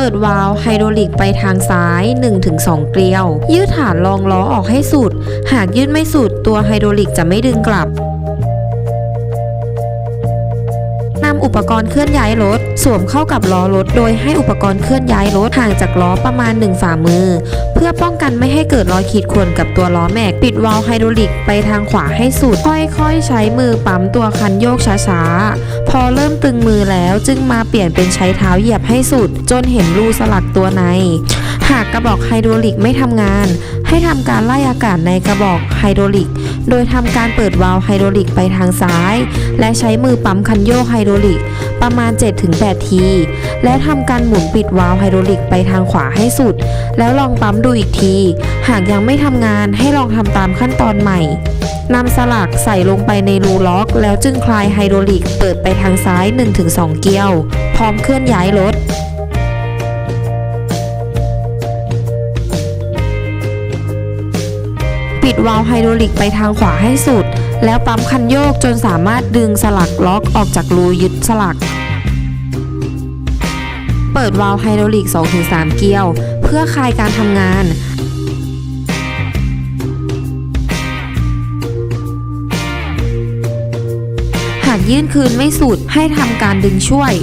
ปิดวาล์วไฮดรอลิกไปทางซ้าย 1-2 เกลียว ยืดฐานรองล้อออกให้สุด หากยืดไม่สุดตัวไฮดรอลิกจะไม่ดึงกลับ นำอุปกรณ์เคลื่อนย้ายรถ สวมเข้ากับล้อรถ โดยให้อุปกรณ์เคลื่อนย้ายรถห่างจากล้อประมาณ 1 ฝ่ามือ เพื่อป้องกันไม่ให้เกิดรอยขีดข่วนกับตัวล้อแม็ก ปิดวาล์วไฮดรอลิกไปทางขวาให้สุด ค่อยๆ ใช้มือปั๊มตัวคันโยกช้าๆ พอเริ่มตึงมือแล้วจึงมาเปลี่ยนเป็นใช้เท้าเหยียบให้สุด จนเห็นรูสลักตัวใน หากกระบอกไฮดรอลิกไม่ทำงาน ให้ทำการไล่อากาศในกระบอกไฮดรอลิก โดยทำการเปิดวาล์วไฮดรอลิกไปทางซ้าย และใช้มือปั๊มคันโยกไฮดรอลิก ประมาณ 7-8 ที และทำการหมุนปิดวาล์วไฮดรอลิกไปทางขวาให้สุด แล้วลองปั๊มดูอีกที หากยังไม่ทำงานให้ลองทำตามขั้นตอนใหม่นำสลักใส่ลงไปในรูล็อก แล้วจึงคลายไฮดรอลิกเปิดไปทางซ้าย 1-2 เกลียว พร้อมเคลื่อนย้ายรถ ปิดวาล์วไฮดรอลิกไปทางขวาให้สุด แล้วปั๊มคันโยกจนสามารถดึงสลักล็อกออกจากรูยึดสลัก เปิดวาล์วไฮดรอลิก 2-3 เกลียว เพื่อคลายการทำงานหากยื่นคืนไม่สุดให้ทำการดึงช่วย